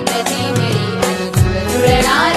मेरी मन जुड़ जुड़ना